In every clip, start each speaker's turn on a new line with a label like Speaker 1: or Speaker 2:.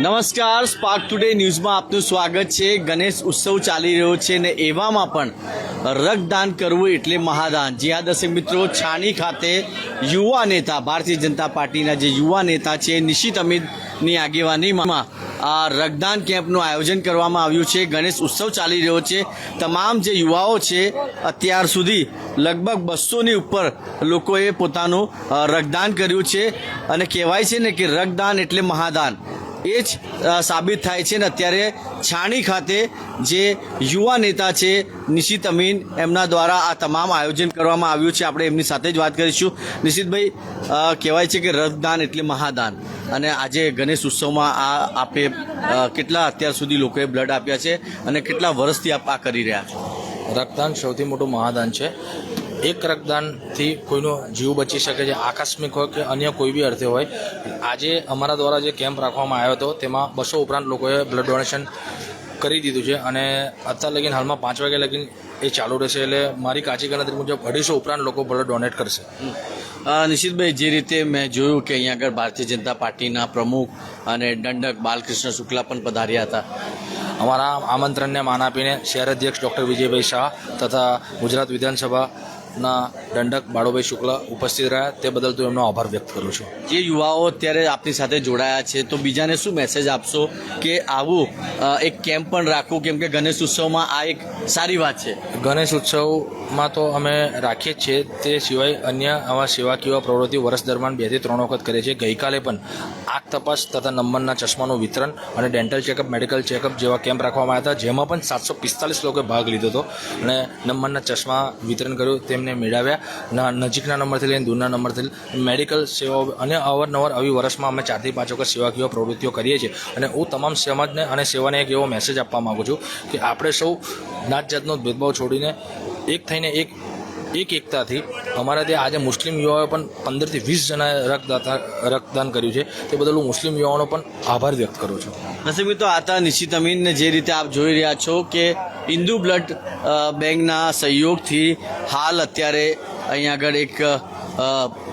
Speaker 1: નમસ્કાર spark today ન્યૂઝમાં આપનું સ્વાગત છે. ગણેશ ઉત્સવ ચાલી રહ્યો છે ને એવામાં પણ રક્તદાન કરવું એટલે મહાદાન. જી દર્શક મિત્રો, છાણી ખાતે યુવા નેતા, ભારતીય જનતા પાર્ટીના જે યુવા નેતા છે, નિશિત અમિતની આગેવાનીમાં આ રક્તદાન કેમ્પનું આયોજન કરવામાં આવ્યું છે. ગણેશ ઉત્સવ ચાલી રહ્યો છે. તમામ જે યુવાઓ છે, અત્યાર સુધી લગભગ બસોની ઉપર લોકોએ પોતાનું રક્તદાન કર્યું છે. અને કહેવાય છે ને કે રક્તદાન એટલે મહાદાન. એ જ સાબિત થાય છે ને અત્યારે છાણી ખાતે જે યુવા નેતા છે નિશિત અમીન, એમના દ્વારા આ તમામ આયોજન કરવામાં આવ્યું છે. આપણે એમની સાથે જ વાત કરીશું. નિશિતભાઈ કહેવાય છે કે રક્તદાન એટલે મહાદાન. અને આજે ગણેશ ઉત્સવમાં આ આપે કેટલા અત્યાર સુધી લોકોએ બ્લડ આપ્યા છે અને કેટલા વર્ષથી આપ આ કરી રહ્યા છો?
Speaker 2: રક્તદાન સૌથી મોટું મહાદાન છે. એક રક્તદાનથી કોઈનો જીવ બચી શકે છે આકસ્મિક હોય કે અન્ય કોઈ બી અર્થે હોય. આજે અમારા દ્વારા જે કેમ્પ રાખવામાં આવ્યો હતો તેમાં બસો ઉપરાંત લોકોએ બ્લડ ડોનેશન કરી દીધું છે અને અત્યાર લગીન હાલમાં પાંચ વાગ્યા લગીન એ ચાલુ રહેશે એટલે મારી કાચી ગણતરી મુજબ અઢીસો ઉપરાંત લોકો બ્લડ ડોનેટ કરશે.
Speaker 1: નિશિતભાઈ જે રીતે મેં જોયું કે અહીંયા આગળ ભારતીય જનતા પાર્ટીના પ્રમુખ અને દંડક બાલકૃષ્ણ શુક્લા પણ પધાર્યા હતા.
Speaker 2: અમારા આમંત્રણને માન આપીને શહેર અધ્યક્ષ ડૉક્ટર વિજયભાઈ શાહ તથા ગુજરાત વિધાનસભાના દંડક બાળુભાઈ શુક્લા ઉપસ્થિત રહ્યા. તે બદલ તો એમનો આભાર વ્યક્ત કરું છું.
Speaker 1: જે યુવાઓ અત્યારે આપની સાથે જોડાયા છે તો બીજાને શું મેસેજ આપશો કે આવું એક કેમ્પ પણ રાખવું? કેમ કે ગણેશ ઉત્સવમાં આ એક સારી વાત છે.
Speaker 2: ગણેશ ઉત્સવમાં તો અમે રાખીએ જ છીએ. તે સિવાય અન્ય આવા સેવાકીય પ્રવૃત્તિ વર્ષ દરમિયાન બેથી ત્રણ વખત કરીએ છીએ. ગઈકાલે પણ આંખ તપાસ તથા નંબરના ચશ્માનું વિતરણ અને ડેન્ટલ ચેકઅપ મેડિકલ ચેકઅપ જેવા કેમ્પ રાખવામાં આવ્યા હતા. જેમાં પણ સાતસો પિસ્તાલીસ લોકોએ ભાગ લીધો હતો અને નંબરના ચશ્મા વિતરણ કર્યું. તેમને મેળવ્યા. નજીકના નંબરથી લઈને દૂરના નંબરથી મેડિકલ સેવાઓ અને અવારનવાર આવી વર્ષમાં અમે ચારથી પાંચ વખત સેવાકીય પ્રવૃત્તિઓ કરીએ છીએ. અને હું તમામ સમાજને અને સેવાને એક એવો મેસેજ આપવા માગું છું કે આપણે સૌ નાત જાતનો ભેદભાવ છોડીને એક થઈને એક એક એકતાથી અમારા ત્યાં આજે મુસ્લિમ યુવાઓએ પણ પંદરથી વીસ જણાએ રક્તદાતા, રક્તદાન કર્યું છે, તે બદલ હું મુસ્લિમ યુવાઓનો પણ આભાર વ્યક્ત કરું છું.
Speaker 1: નસીબ તો આતા નિશ્ચિત અમીનને જે રીતે આપ જોઈ રહ્યા છો કે હિન્દુ બ્લડ બેંકના સહયોગથી હાલ અત્યારે અહીંયા આગળ એક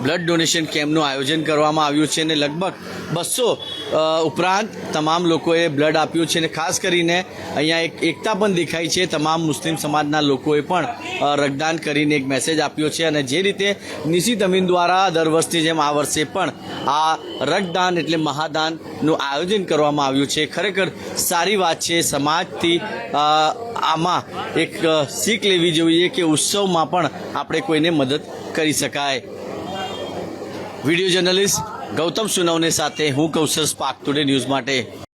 Speaker 1: બ્લડ ડોનેશન કેમ્પનું આયોજન કરવામાં આવ્યું છે અને લગભગ બસો ઉપરાંત તમામ લોકોએ બ્લડ આપ્યું છે અને ખાસ કરીને અહીંયા એક એકતા પણ દેખાય છે. તમામ મુસ્લિમ સમાજના લોકોએ પણ રક્તદાન કરીને એક મેસેજ આપ્યો છે અને જે રીતે નિશિત અમીન દ્વારા દર વર્ષની જેમ આ વર્ષે પણ આ રક્તદાન એટલે મહાદાનનું આયોજન કરવામાં આવ્યું છે. ખરેખર સારી વાત છે. સમાજથી આમાં એક શીખ લેવી જોઈએ કે ઉત્સવમાં પણ આપણે કોઈને મદદ કરી શકાય. વીડિયો જર્નલિસ્ટ ગૌતમ સુનવને સાથે હું કૌશલ સ્પાર્ક ટુડે ન્યૂઝ માટે